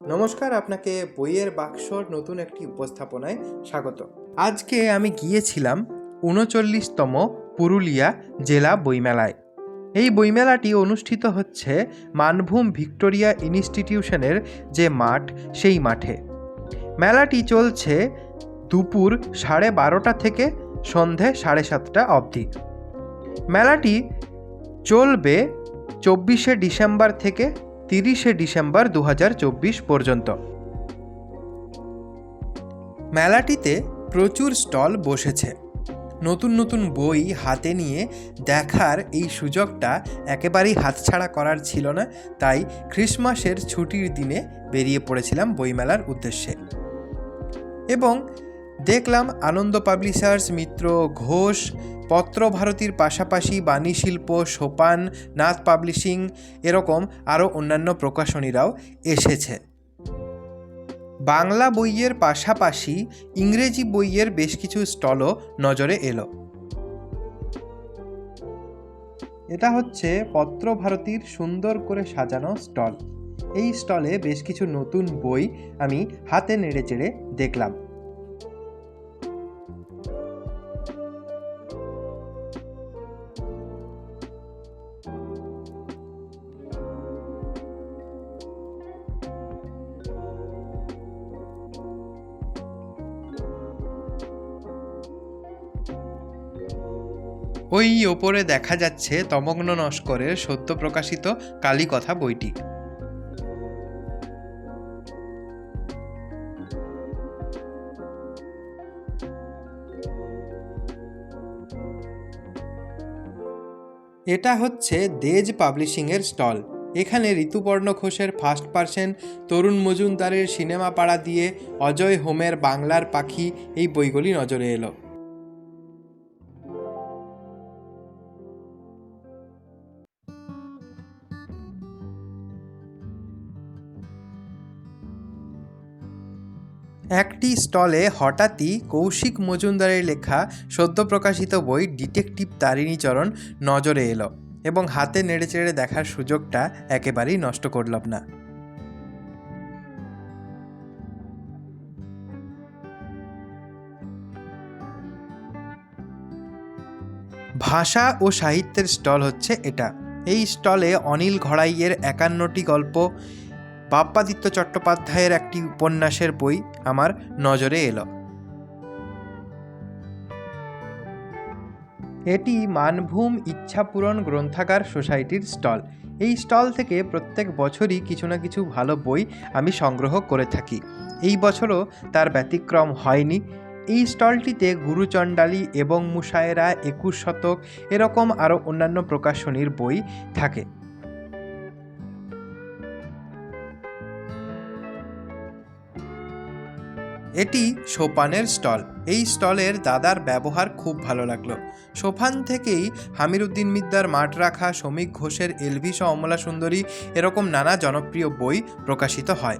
নমস্কার, আপনাকে বইয়ের বাক্সর নতুন একটি উপস্থাপনায় স্বাগত। আজকে আমি গিয়েছিলাম উনচল্লিশতম পুরুলিয়া জেলা বইমেলায়। এই বইমেলাটি অনুষ্ঠিত হচ্ছে মানভূম ভিক্টোরিয়া ইনস্টিটিউশনের যে মাঠ, সেই মাঠে। মেলাটি চলছে দুপুর সাড়ে বারোটা থেকে সন্ধে সাড়ে সাতটা অবধি। মেলাটি চলবে চব্বিশে ডিসেম্বর থেকে তিরিশে ডিসেম্বর দু হাজার চব্বিশ পর্যন্ত। মেলাটিতে প্রচুর স্টল বসেছে। নতুন নতুন বই হাতে নিয়ে দেখার এই সুযোগটা একেবারেই হাতছাড়া করার ছিল না, তাই খ্রিসমাসের ছুটির দিনে বেরিয়ে পড়েছিলাম বইমেলার উদ্দেশ্যে। এবং দেখলাম আনন্দ পাবলিশার্স মিত্র ঘোষ, পত্রভারতীর পাশাপাশি বাণী শিল্প সোপান, নাথ পাবলিশিং এরকম আরও অন্যান্য প্রকাশনীরাও এসেছে। বাংলা বইয়ের পাশাপাশি ইংরেজি বইয়ের বেশ কিছু স্টলও নজরে এলো। এটা হচ্ছে পত্রভারতীর সুন্দর করে সাজানো স্টল। এই স্টলে বেশ কিছু নতুন বই আমি হাতে নেড়ে চেড়ে দেখলাম। ওই ওপরে দেখা যাচ্ছে তমগ্ন নস্করের সদ্য প্রকাশিত কালীকথা বইটি। এটা হচ্ছে দেজ পাবলিশিংয়ের স্টল। এখানে ঋতুপর্ণ ঘোষের ফার্স্ট পার্সেন, তরুণ মজুমদারের সিনেমা পাড়া দিয়ে অজয় হোমের বাংলার পাখি এই বইগুলি নজরে এলো। একটি স্টলে হঠাৎই কৌশিক মজুমদারের লেখা সদ্য প্রকাশিত বই ডিটেকটিভ তারিণীচরণ নজরে এলো এবং হাতে নেড়েচেড়ে দেখার সুযোগটা একেবারেই নষ্ট করলাম না। ভাষা ও সাহিত্যের স্টল হচ্ছে এটা। এই স্টলে অনিল ঘড়াইয়ের একান্নটি গল্প, বাপ্পাদিত্য চট্টোপাধ্যায়ের একটি উপন্যাসের বই আমার নজরে এলো। এটি মানভূম ইচ্ছাপূরণ গ্রন্থাগার সোসাইটির স্টল। এই স্টল থেকে প্রত্যেক বছরই কিছু না কিছু ভালো বই আমি সংগ্রহ করে থাকি। এই বছরও তার ব্যতিক্রম হয়নি। এই স্টলটিতে গুরুচণ্ডালী এবং মুশায়েরা একুশ শতক, এরকম আরও অন্যান্য প্রকাশনীর বই থাকে। এটি সোপানের স্টল। এই স্টলের দাদার ব্যবহার খুব ভালো লাগল। সোফান থেকেই হামিরুদ্দিন মিদ্দার মাঠ রাখা শ্রমিক ঘোষের এলভিস অমলা সুন্দরী এরকম নানা জনপ্রিয় বই প্রকাশিত হয়।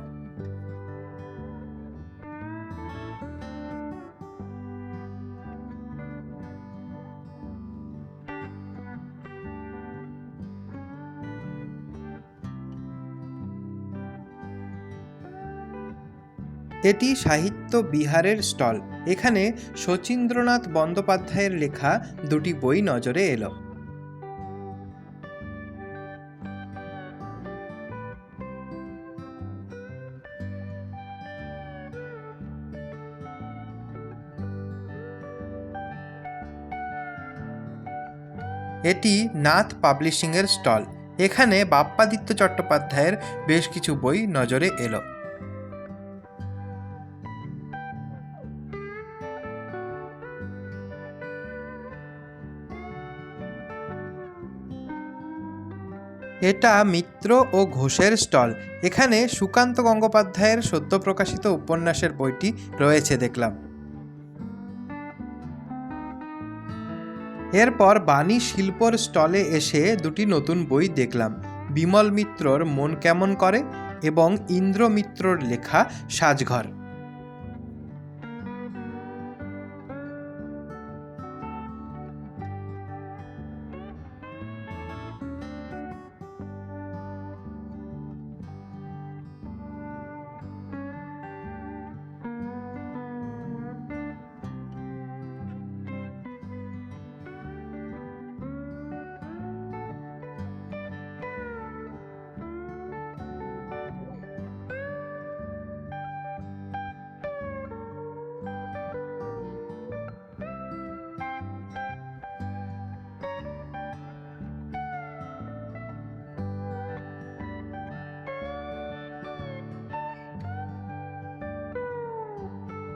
এটি সাহিত্য বিহারের স্টল। এখানে শচীন্দ্রনাথ বন্দ্যোপাধ্যায়ের লেখা দুটি বই নজরে এলো। এটি নাথ পাবলিশিংয়ের স্টল। এখানে বাপ্পাদিত্য চট্টোপাধ্যায়ের বেশ কিছু বই নজরে এলো। এটা মিত্র ও ঘোষের স্টল। এখানে সুকান্ত গঙ্গোপাধ্যায়ের সদ্য প্রকাশিত উপন্যাসের বইটি রয়েছে দেখলাম। এরপর বাণী শিল্পর স্টলে এসে দুটি নতুন বই দেখলাম। বিমল মিত্রর মন কেমন করে এবং ইন্দ্র মিত্রর লেখা সাজঘর।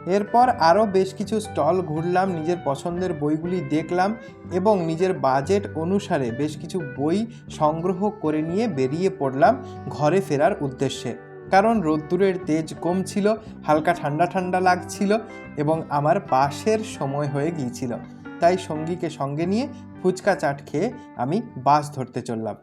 এরপর আরও বেশ কিছু স্টল ঘুরলাম, নিজের পছন্দের বইগুলি দেখলাম এবং নিজের বাজেট অনুসারে বেশ কিছু বই সংগ্রহ করে নিয়ে বেরিয়ে পড়লাম ঘরে ফেরার উদ্দেশ্যে। কারণ রোদ্দুরের তেজ কম ছিল, হালকা ঠান্ডা ঠান্ডা লাগছিল এবং আমার বাসের সময় হয়ে গিয়েছিল। তাই সঙ্গীকে সঙ্গে নিয়ে ফুচকা চাট খেয়ে আমি বাস ধরতে চললাম।